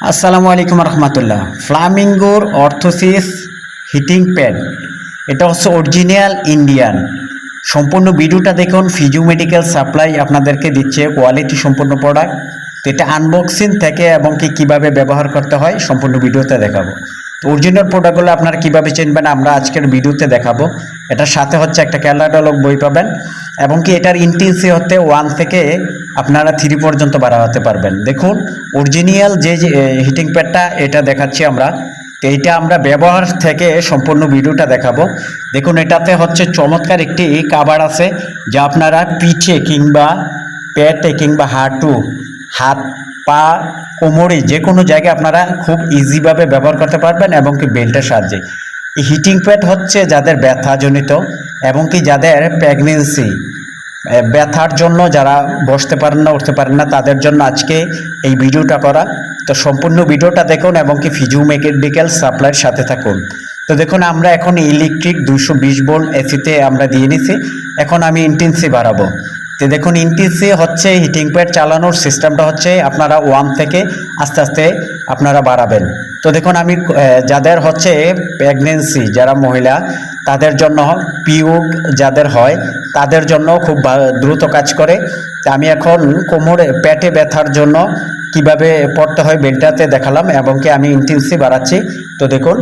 আসসালামু আলাইকুম রহমতুল্লাহ। ফ্লামিঙ্গোর অর্থোসিস হিটিং প্যাড এটা হচ্ছে অরিজিনাল ইন্ডিয়ান সম্পূর্ণ ভিডিওটা দেখুন ফিজু মেডিকেল সাপ্লাই আপনাদেরকে দিচ্ছে কোয়ালিটি সম্পূর্ণ প্রোডাক্ট এটা আনবক্সিং থেকে এবং কি কীভাবে ব্যবহার করতে হয়, সম্পূর্ণ ভিডিওতে দেখাবো। অরিজিনাল প্রোডাক্টগুলো আপনারা কীভাবে চিনবেন আমরা আজকের ভিডিওতে দেখাবো। এটার সাথে হচ্ছে একটা ক্যালাডলগ বই পাবেন এবং কি এটার ইন্টেন্সি হতে ওয়ান থেকে আপনারা থ্রি পর্যন্ত বাড়াতে পারবেন। দেখুন অরিজিনাল যে হিটিং প্যাডটা এটা দেখাচ্ছি আমরা। তো এইটা আমরা ব্যবহার থেকে সম্পূর্ণ ভিডিওটা দেখাবো। দেখুন, এটাতে হচ্ছে চমৎকার একটি কাবার আছে যা আপনারা পিঠে কিংবা পেটে কিংবা হাঁটু, হাত পা, কোমরে যে কোনো জায়গায় আপনারা খুব ইজিভাবে ব্যবহার করতে পারবেন এবং কি বেল্টের সাহায্যে। হিটিং প্যাড হচ্ছে যাদের ব্যথাজনিত এবং কি যাদের প্রেগনেন্সি ব্যথার জন্য যারা বসতে পারেন না, উঠতে পারেন না, তাদের জন্য আজকে এই ভিডিওটা করা। তো সম্পূর্ণ ভিডিওটা দেখুন এবং কি ফিজিও মেডিকেল সাপ্লাইয়ের সাথে থাকুন। তো দেখুন, আমরা এখন ইলেকট্রিক দুশো বিশ ভোল্ট এসিতে আমরা দিয়ে নিছি। এখন আমি ইন্টেন্সি বাড়াবো। তো দেখুন ইন্টেন্সি হচ্ছে হিটিং প্যাড চালানোর সিস্টেমটা হচ্ছে আপনারা ওয়ান থেকে আস্তে আস্তে আপনারা বাড়াবেন। তো দেখুন আমি যাদের হচ্ছে প্রেগনেন্সি যারা মহিলা, তাদের জন্য পিউড যাদের হয়, তাদের জন্য খুব দ্রুত কাজ করে। তা আমি এখন কোমরে, পেটে ব্যথার জন্য কীভাবে পড়তে হয় বেলটাতে দেখালাম এবং কি আমি ইন্টেন্সি বাড়াচ্ছি। তো দেখুন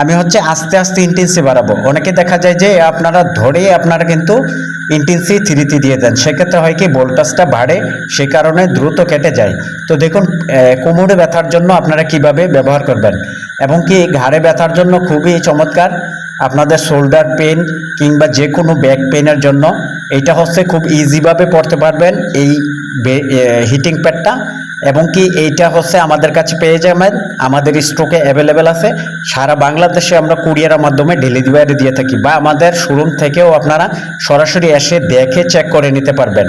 আমি হচ্ছে আস্তে আস্তে ইন্টেন্সি বাড়াবো। অনেকে দেখা যায় যে আপনারা ধরে আপনারা কিন্তু ইন্টেন্সি থ্রিতে দিয়ে দেন। সেক্ষেত্রে হয় কি ভোল্টাজটা বাড়ে, সে কারণে দ্রুত কেটে যায়। তো দেখুন কোমরে ব্যথার জন্য আপনারা কীভাবে ব্যবহার করবেন? এবং কি ঘাড়ে ব্যথার জন্য খুবই চমৎকার আপনাদের শোল্ডার পেন কিংবা যে কোনো ব্যাক পেনের জন্য। এটা হচ্ছে খুব ইজিভাবে পড়তে পারবেন এই হিটিং প্যাডটা এবং কি এইটা হচ্ছে আমাদের কাছে পেয়ে যাবেন। আমাদের স্টকে অ্যাভেলেবেল আছে। সারা বাংলাদেশে আমরা কুরিয়ারের মাধ্যমে ডেলিভারি দিয়ে থাকি বা আমাদের শোরুম থেকেও আপনারা সরাসরি এসে দেখে চেক করে নিতে পারবেন।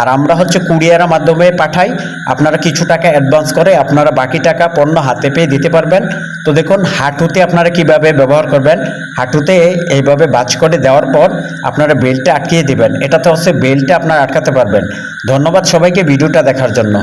আর আমরা হচ্ছে কুরিয়ারের মাধ্যমে পাঠাই। আপনারা কিছু টাকা অ্যাডভান্স করে আপনারা বাকি টাকা পণ্য হাতে পেয়ে দিতে পারবেন। তো দেখুন, হাঁটুতে আপনারা কীভাবে ব্যবহার করবেন, হাঁটুতে এইভাবে বাজ করে দেওয়ার পর আপনারা বেল্টটা আটকিয়ে দিবেন। এটাতে হচ্ছে বেল্টটা আপনারা আটকাতে পারবেন। ধন্যবাদ সবাইকে ভিডিওটা দেখার জন্য।